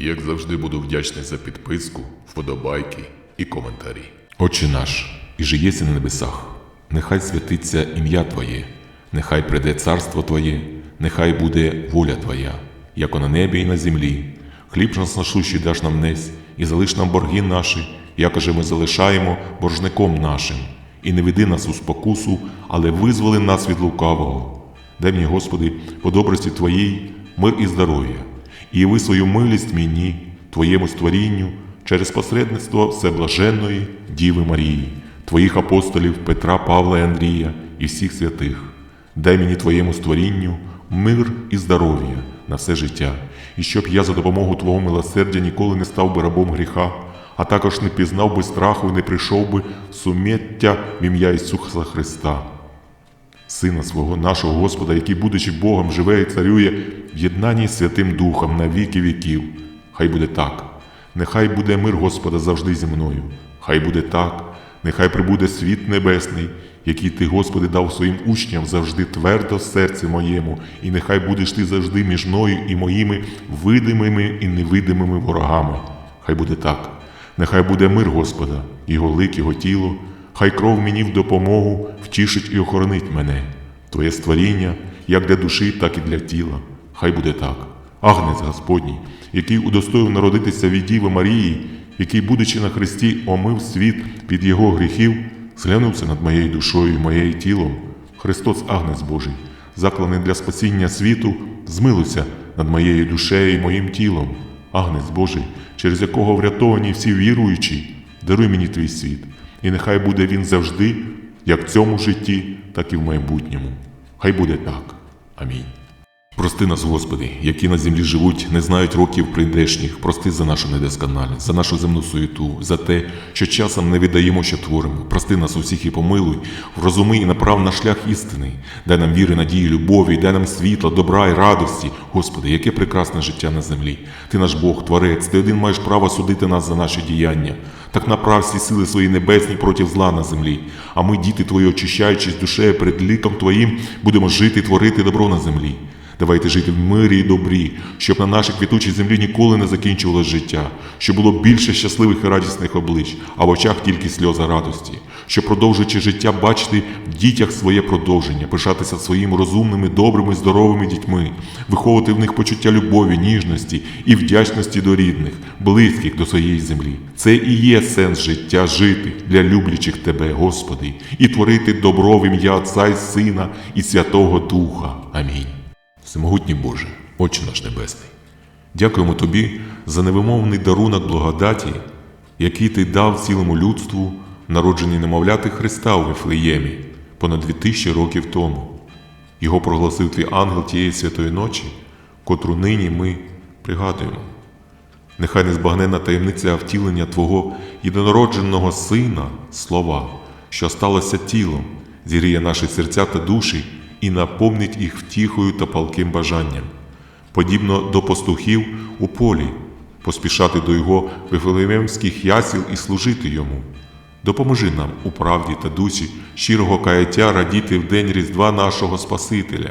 Як завжди буду вдячний за підписку, вподобайки і коментарі. Отче наш, і же на небесах, нехай святиться ім'я Твоє, нехай прийде царство Твоє, нехай буде воля Твоя, як на небі і на землі. Хліб нас насущий даш нам несь, і залиш нам борги наші, якоже ми залишаємо боржником нашим. І не веди нас у спокусу, але визволи нас від лукавого. Дай мені, Господи, по добрості Твоїй мир і здоров'я, і яви свою милість мені, Твоєму створінню, через посередництво Всеблаженної Діви Марії, Твоїх апостолів Петра, Павла і Андрія і всіх святих. Дай мені Твоєму створінню мир і здоров'я на все життя, і щоб я за допомогою Твого милосердя ніколи не став би рабом гріха, а також не пізнав би страху і не прийшов би сум'яття в ім'я Ісуса Христа. Сина свого, нашого Господа, який, будучи Богом, живе і царює в єднанні Святим Духом на віки віків. Хай буде так. Нехай буде мир Господа завжди зі мною. Хай буде так. Нехай прибуде світ небесний, який ти, Господи, дав своїм учням завжди твердо в моєму, і нехай будеш ти завжди між мною і моїми видимими і невидимими ворогами. Хай буде так. Нехай буде мир Господа, його лик, його тіло, хай кров мені в допомогу втішить і охоронить мене, Твоє створіння, як для душі, так і для тіла. Хай буде так. Агнець Господній, який удостоїв народитися від Діви Марії, який, будучи на Христі, омив світ під Його гріхів, зглянувся над моєю душою і моєю тілом. Христос, Агнець Божий, закланий для спасіння світу, змилуйся над моєю душею і моїм тілом. Агнець Божий, через якого врятовані всі віруючі, даруй мені твій світ, і нехай буде він завжди, як в цьому житті, так і в майбутньому. Хай буде так. Амінь. Прости нас, Господи, які на землі живуть, не знають років прийдешніх. Прости за нашу недосконалість, за нашу земну суєту, за те, що часом не віддаємо, що творимо. Прости нас усіх і помилуй, врозуми і направ на шлях істини. Дай нам віри, надії, любові, дай нам світла, добра і радості. Господи, яке прекрасне життя на землі. Ти наш Бог, Творець, ти один маєш право судити нас за наші діяння. Так направ всі сили свої небесні проти зла на землі. А ми, діти Твої, очищаючись душею перед ліком Твоїм, будемо жити і творити добро на землі. Давайте жити в мирі і добрі, щоб на нашій квітучій землі ніколи не закінчувалось життя, щоб було більше щасливих і радісних облич, а в очах тільки сльоза радості, щоб, продовжуючи життя, бачити в дітях своє продовження, пишатися своїми розумними, добрими, здоровими дітьми, виховувати в них почуття любові, ніжності і вдячності до рідних, близьких до своєї землі. Це і є сенс життя жити для люблячих Тебе, Господи, і творити добро в ім'я Отця і Сина і Святого Духа. Амінь. Всемогутній Боже, Отче наш Небесний, дякуємо Тобі за невимовний дарунок благодаті, який Ти дав цілому людству, народженні немовляти Христа у Вифлеємі понад дві тисячі років тому. Його проголосив твій ангел тієї святої ночі, котру нині ми пригадуємо. Нехай незбагненна таємниця втілення Твого єдинородженого Сина, слова, що сталося тілом, зігріє наші серця та душі і наповнить їх втіхою та палким бажанням, подібно до пастухів у полі, поспішати до його вифлеємських ясіл і служити йому. Допоможи нам у правді та дусі щирого каяття радіти в день Різдва нашого Спасителя,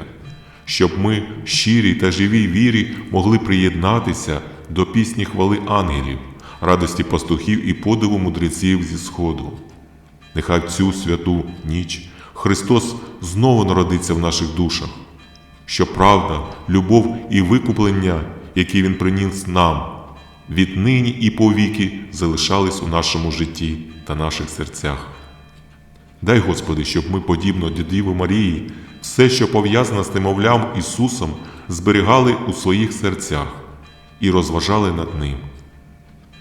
щоб ми, щирі та живій вірі, могли приєднатися до пісні хвали ангелів, радості пастухів і подиву мудреців зі Сходу. Нехай цю святу ніч Христос знову народиться в наших душах, що правда, любов і викуплення, які Він приніс нам, віднині і повіки залишались у нашому житті та наших серцях. Дай, Господи, щоб ми, подібно до Діви Марії, все, що пов'язане з немовлям Ісусом, зберігали у своїх серцях і розважали над Ним.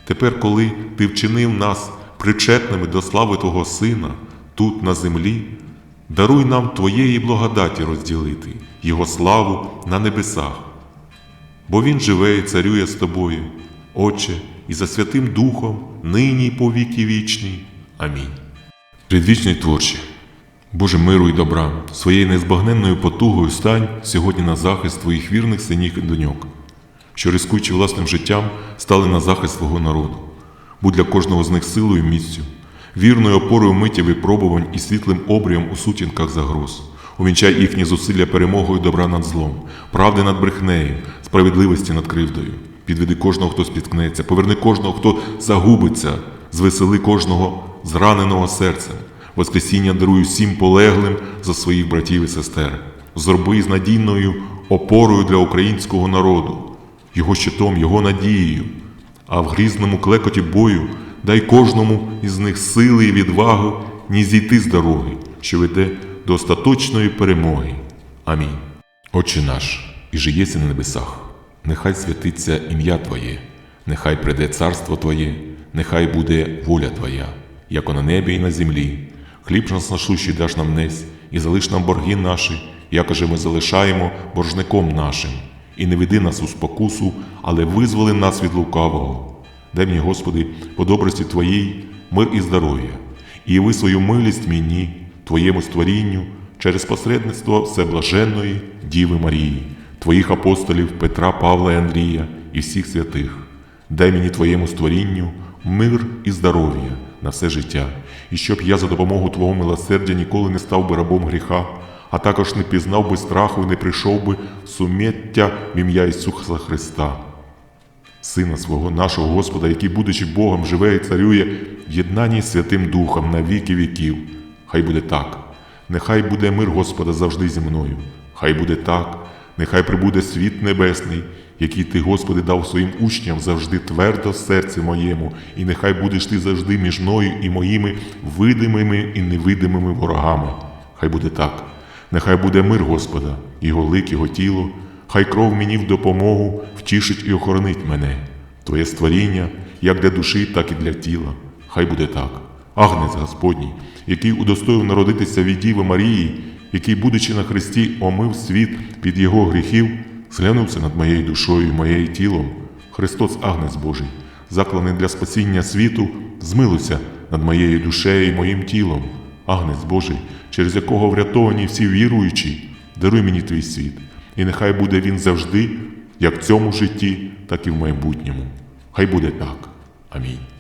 Тепер, коли Ти вчинив нас причетними до слави Твого Сина тут на землі, даруй нам Твоєї благодаті розділити Його славу на небесах. Бо Він живе і царює з тобою, Отче, і за Святим Духом, нині і по віки вічні. Амінь. Предвічний творче, Боже миру і добра, своєю незбагненною потугою стань сьогодні на захист Твоїх вірних синів і доньок що, рискуючи власним життям, стали на захист свого народу. Будь для кожного з них силою і місцю, вірною опорою миття випробувань і світлим обрієм у сутінках загроз. Увінчай їхні зусилля перемогою добра над злом, правди над брехнею, справедливості над кривдою. Підведи кожного, хто спіткнеться, поверни кожного, хто загубиться, звесели кожного зраненого серцем. Воскресіння даруй всім полеглим за своїх братів і сестер. Зроби з надійною опорою для українського народу, його щитом, його надією. А в грізному клекоті бою дай кожному із них сили і відвагу ні зійти з дороги, що веде до остаточної перемоги. Амінь. Отче наш, і же на небесах, нехай святиться ім'я Твоє, нехай прийде царство Твоє, нехай буде воля Твоя, як на небі і на землі. Хліб нас насущий даш нам несь, і залиш нам борги наші, якоже ми залишаємо боржником нашим. І не веди нас у спокусу, але визволи нас від лукавого. Дай мені, Господи, по добрості Твоїй мир і здоров'я, і яви свою милість мені, Твоєму створінню, через посередництво Всеблаженної Діви Марії, Твоїх апостолів Петра, Павла і Андрія і всіх святих. Дай мені Твоєму створінню мир і здоров'я на все життя, і щоб я за допомогою Твого милосердя ніколи не став би рабом гріха, а також не пізнав би страху і не прийшов би сум'яття в ім'я Ісуса Христа. Сина свого, нашого Господа, який, будучи Богом, живе і царює в єднанні з Святим Духом на віки віків. Хай буде так. Нехай буде мир Господа завжди зі мною. Хай буде так. Нехай прибуде світ небесний, який ти, Господи, дав своїм учням завжди твердо в моєму, і нехай будеш ти завжди між мною і моїми видимими і невидимими ворогами. Хай буде так. Нехай буде мир Господа, Його лик, Його тіло, хай кров мені в допомогу втішить і охоронить мене, Твоє створіння, як для душі, так і для тіла. Хай буде так. Агнець Господній, який удостоїв народитися від Діви Марії, який, будучи на Христі, омив світ під Його гріхів, зглянувся над моєю душою і моєю тілом. Христос, Агнець Божий, закланий для спасіння світу, змилуйся над моєю душею і моїм тілом. Агнець Божий, через якого врятовані всі віруючі, даруй мені твій світ, і нехай буде він завжди, як в цьому житті, так і в майбутньому. Хай буде так. Амінь.